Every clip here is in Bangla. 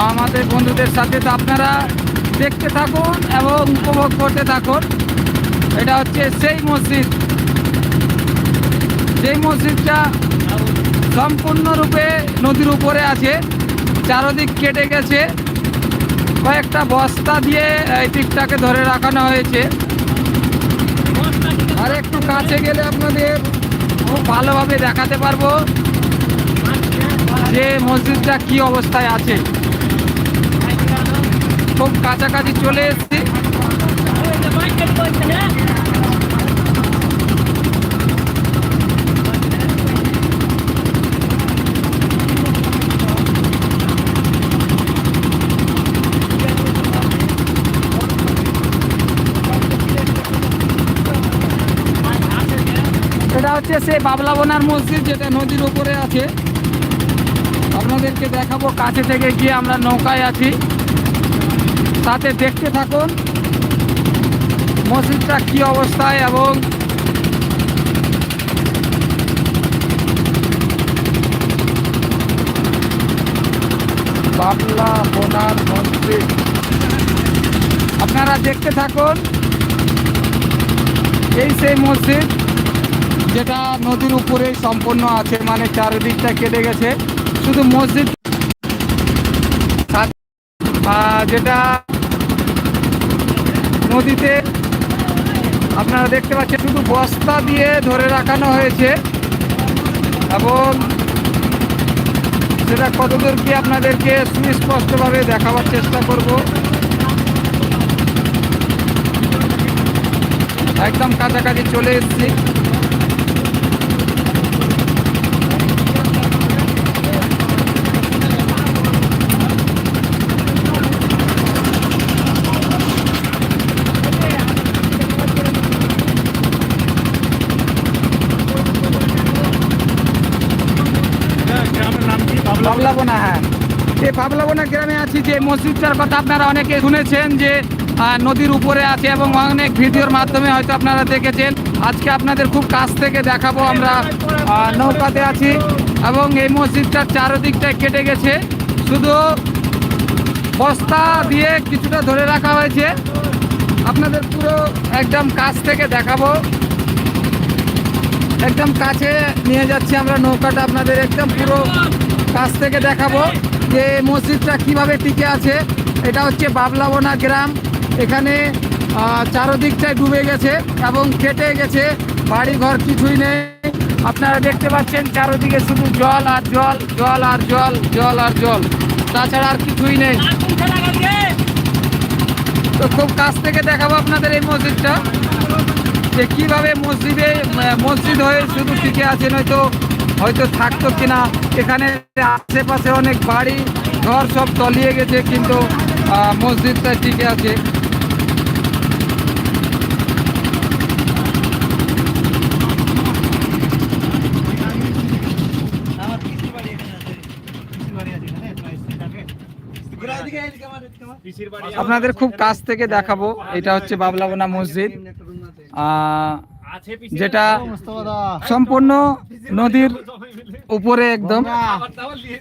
আমাদের বন্ধুদের সাথে তো আপনারা দেখতে থাকুন এবং উপভোগ করতে থাকুন। এটা হচ্ছে সেই মসজিদ। যেই মসজিদটা সম্পূর্ণরূপে নদীর উপরে আছে, চারদিক কেটে গেছে। কয়েকটা বস্তা দিয়ে এই দিকটাকে ধরে রাখানো হয়েছে। আর একটু কাছে গেলে আপনাদের খুব ভালোভাবে দেখাতে পারব যে মসজিদটা কি অবস্থায় আছে। খুব কাছাকাছি চলে এসেছি। এটা হচ্ছে সেই বাবলাবনার মসজিদ, যেটা নদীর উপরে আছে। আপনাদেরকে দেখাবো, কাছে থেকে গিয়ে আমরা নৌকায় আছি। সাথে দেখতে থাকুন মসজিদটা কি অবস্থায় এবং বাবলা বোনার মসজিদ আপনারা দেখতে থাকুন এই সেই মসজিদ যেটা নদীর উপরেই সম্পূর্ণ আছে মানে চারিদিকটা কেটে গেছে। শুধু মসজিদ যেটা নদীতে আপনারা দেখতে পাচ্ছেন শুধু বস্তা দিয়ে ধরে রাখানো হয়েছে এবং সেটা কতদূর কি আপনাদেরকে সুস্পষ্টভাবে দেখাবার চেষ্টা করব। একদম কাছাকাছি চলে এসেছি। পাবলাবোনা হ্যাঁ। এই পাবলাবোনা গ্রামে আছি যে মসজিদটার কথা আপনারা অনেকে শুনেছেন যে নদীর উপরে আছে এবং অনেক ভিডিওর মাধ্যমে হয়তো আপনারা দেখেছেন। আজকে আপনাদের খুব কাছ থেকে দেখাবো আমরা নৌকাতে আছি এবং এই মসজিদটার চারদিকটায় কেটে গেছে। শুধু বস্তা দিয়ে কিছুটা ধরে রাখা হয়েছে। আপনাদের পুরো একদম কাছ থেকে দেখাবো। একদম কাছে নিয়ে যাচ্ছি আমরা নৌকাটা। আপনাদের একদম পুরো কাছ থেকে দেখাবো যে মসজিদটা কীভাবে টিকে আছে। এটা হচ্ছে বাবলাবনা গ্রাম। এখানে চারোদিকটায় ডুবে গেছে এবং কেটে গেছে। বাড়ি ঘর কিছুই নেই। আপনারা দেখতে পাচ্ছেন চারোদিকে শুধু জল আর জল জল আর জল জল আর জল। তাছাড়া আর কিছুই নেই। তো খুব কাছ থেকে দেখাবো আপনাদের এই মসজিদটা। যে কীভাবে মসজিদে, মসজিদ হয়ে শুধু টিকে আছে নয়তো হয়তো থাকতো কিনা, এখানে আশেপাশে অনেক বাড়ি, ঘর সব তলিয়ে গেছে, কিন্তু মসজিদটা টিকে আছে। আপনাদের খুব কাছ থেকে দেখাবো, এটা হচ্ছে বাবলাবোনা মসজিদ। যেটা সম্পূর্ণ নদীর উপরে একদম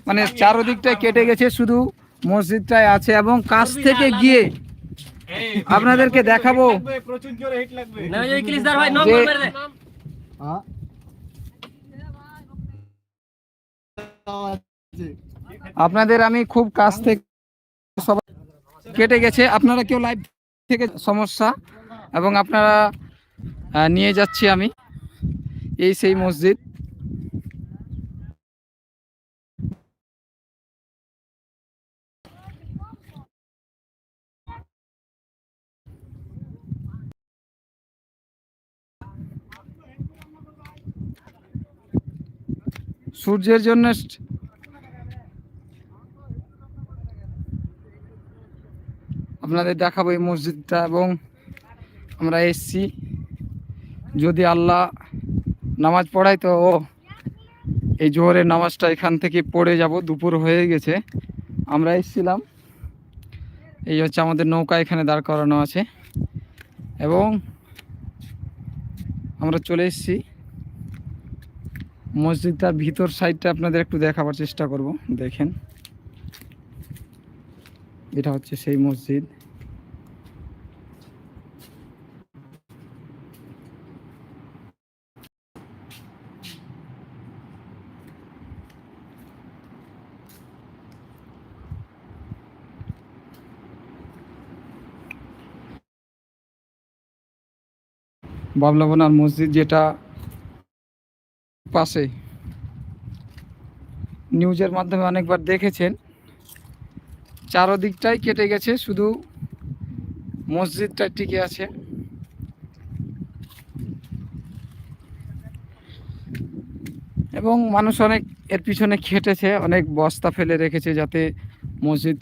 মানে চারদিকটায় কেটে গেছে শুধু মসজিদটাই আছে এবং কাছ থেকে গিয়ে আপনাদেরকে দেখাবো আপনাদের আমি খুব কাছ থেকে সবাই কেটে গেছে আপনারা কেউ লাইভ থেকে সমস্যা এবং আপনারা নিয়ে যাচ্ছি আমি। এই সেই মসজিদ। সূর্যের জন্য আপনাদের দেখাবো এই মসজিদটা এবং আমরা এসছি। যদি আল্লাহ নামাজ পড়ায় তো ও এই জোহরের নামাজটা এখান থেকে পড়ে যাব, দুপুর হয়ে গেছে। আমরা এসছিলাম। এই হচ্ছে আমাদের নৌকা এখানে দাঁড় করানো আছে। এবং আমরা চলে এসেছি। মসজিদটার ভিতর সাইডটা আপনাদের একটু দেখাবার চেষ্টা করব। দেখেন। এটা হচ্ছে সেই মসজিদ। বাবলাবনার মসজিদ যেটা পাশে নিউজের মাধ্যমে অনেকবার দেখেছেন। চারদিকটাই কেটে গেছে, শুধু মসজিদটা টিকে আছে। এবং মানুষ অনেক এর পিছনে খেটেছে, অনেক বস্তা ফেলে রেখেছে যাতে মসজিদ